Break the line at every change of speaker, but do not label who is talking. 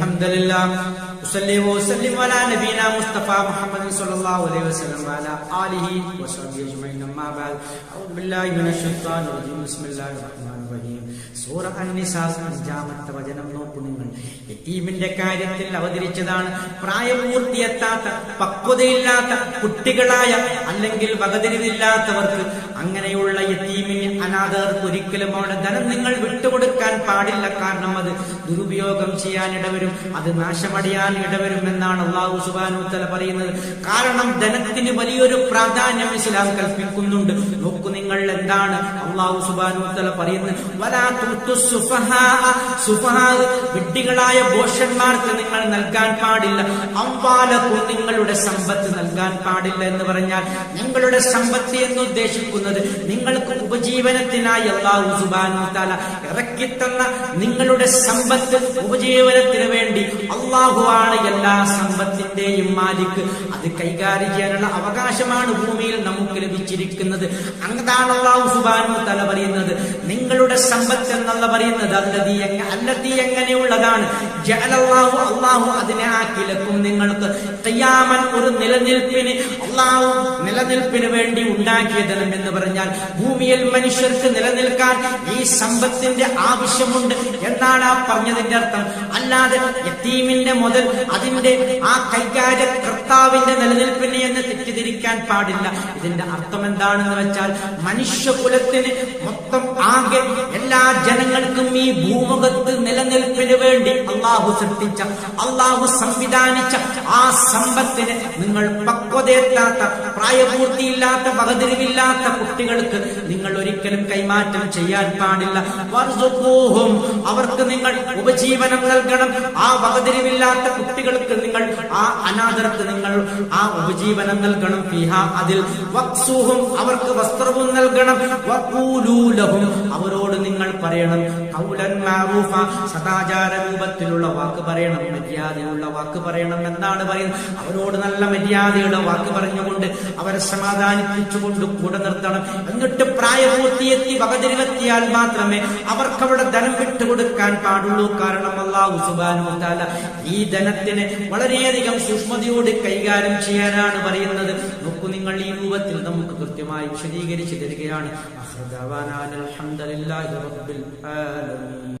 الحمد لله أصلي وأسلم على نبينا مصطفى محمد صلى الله عليه وسلم وعلى آله وصحبه أجمعين أما بعد أعوذ بالله من الشيطان الرجيم بسم الله الرحمن الرحيم സൂറ അന്നിസാ അഞ്ചാമത്തെ വചനം നോക്കൂ നിങ്ങൾ യത്തീമിന്റെ കാര്യത്തിൽ അവതരിച്ചതാണ് പ്രായപൂർത്തിയെത്താത്ത പക്വതയില്ലാത്ത കുട്ടികളായ അല്ലെങ്കിൽ വകതിരിവില്ലാത്തവർക്ക് അങ്ങനെയുള്ള യത്തീമിന് അനാഥർക്ക് ഒരിക്കലും അവിടെ ധനം നിങ്ങൾ വിട്ടുകൊടുക്കാൻ പാടില്ല കാരണം അത് ദുരുപയോഗം ചെയ്യാൻ ഇടവരും അത് നാശമടിയാൻ ഇടവരും എന്നാണ് അള്ളാഹു സുബാനുത്തല പറയുന്നത്. കാരണം ധനത്തിന് വലിയൊരു പ്രാധാന്യം ഇസ്ലാം കൽപ്പിക്കുന്നുണ്ട്. നോക്കു നിങ്ങൾ എന്താണ് അള്ളാഹു സുബാനുത്തല പറയുന്നത്. വിഡ്ഢികളായ ഭോഷന്മാർക്ക് നിങ്ങൾ നൽകാൻ പാടില്ല. അമ്പാലക്കും നിങ്ങളുടെ സമ്പത്ത് നൽകാൻ പാടില്ല എന്ന് പറഞ്ഞാൽ നിങ്ങളുടെ സമ്പത്ത് എന്ന് ഉദ്ദേശിക്കുന്നത് നിങ്ങൾക്ക് ഉപജീവനത്തിനായി അള്ളാഹു സുബാനു താല ഇറക്കിത്തന്ന നിങ്ങളുടെ സമ്പത്ത് ഉപജീവനത്തിന് വേണ്ടി അള്ളാഹുവാണ് എല്ലാ സമ്പത്തിന്റെയും മാലിക്ക് അത് കൈകാര്യം ചെയ്യാനുള്ള അവകാശമാണ് ഭൂമിയിൽ നമുക്ക് ലഭിച്ചിരിക്കുന്നത്. അങ്ങതാണ് അള്ളാഹു സുബാനു തല പറയുന്നത്. നിങ്ങളുടെ സമ്പത്ത് എന്നുള്ള പറയുന്നത്. അല്ലതി എങ്ങ അല്ലതി എങ്ങനെയുള്ളതാണ്. അള്ളാഹു അതിനെ ആക്കിലക്കും. നിങ്ങൾക്ക് തയ്യാമൻ ഒരു നിലനിൽപ്പിന് അള്ളാഹു നിലനിൽപ്പിന് വേണ്ടി ഉണ്ടാക്കിയതനം എന്ന് പറഞ്ഞാൽ ഭൂമിയിൽ മനുഷ്യർക്ക് നിലനിൽക്കാൻ ഈ സമ്പത്തിന്റെ ആവശ്യമുണ്ട് എന്നാണ് ആ പറഞ്ഞതിന്റെ അർത്ഥം. അല്ലാതെ യത്തീമിന്റെ മുതൽ അതിന്റെ ആ കൈകാര്യ കർത്താവിന്റെ നിലനിൽപ്പിനെ എന്ന് തെറ്റിദ്ധരിക്കാൻ പാടില്ല. ഇതിന്റെ അർത്ഥം എന്താണെന്ന് വെച്ചാൽ മനുഷ്യകുലത്തിന് മൊത്തം ആകെ എല്ലാ ജനങ്ങൾക്കും ഈ ഭൂമുഖത്ത് നിലനിൽപ്പിന് വേണ്ടി അള്ളാഹു സൃഷ്ടിച്ച അള്ളാഹു സംവിധാനിച്ച ആ സമ്പത്തിന് നിങ്ങൾ പക്വതയെത്താത്ത പ്രായപൂർത്തിയില്ലാത്ത വകതിരിവില്ലാത്ത കുട്ടികൾക്ക് നിങ്ങൾ ഒരിക്കലും കൈമാറ്റം ചെയ്യാൻ പാടില്ല. അവർക്ക് നിങ്ങൾ ഉപജീവനം നൽകണം. ആ വകതിരിവില്ലാത്ത കുട്ടികൾക്ക് നിങ്ങൾ ആ അനാഥർക്ക് നിങ്ങൾ ആ ഉപജീവനം നൽകണം. അതിൽ അവർക്ക് വസ്ത്രവും നൽകണം. അവരോട് നിങ്ങൾ പറയണം. മഅറൂഫ സദാചാര രൂപത്തിലുള്ള വാക്ക് പറയണം. മര്യാദയുള്ള വാക്ക് പറയണം എന്നാണ് പറയുന്നത്. അവരോട് നല്ല മര്യാദയുടെ വാക്ക് പറഞ്ഞുകൊണ്ട് അവരെ സമാധാനിപ്പിച്ചുകൊണ്ട് കൂടെ നിർത്തണം. എന്നിട്ട് പ്രായപൂർത്തിയെത്തി വകതിരിവെത്തിയാൽ മാത്രമേ അവർക്കവിടെ ധനം വിട്ടുകൊടുക്കാൻ പാടുള്ളൂ. കാരണം അള്ളാഹു സുബാനു താല ഈ ധനത്തിന് വളരെയധികം സൂക്ഷ്മതയോട് കൈകാര്യം ചെയ്യാനാണ് പറയുന്നത്. നോക്കൂ നിങ്ങൾ ഈ രൂപത്തിൽ നമുക്ക് കൃത്യമായി വിശദീകരിച്ചു തരികയാണ്. റബ്ബിൽ ആലമീൻ.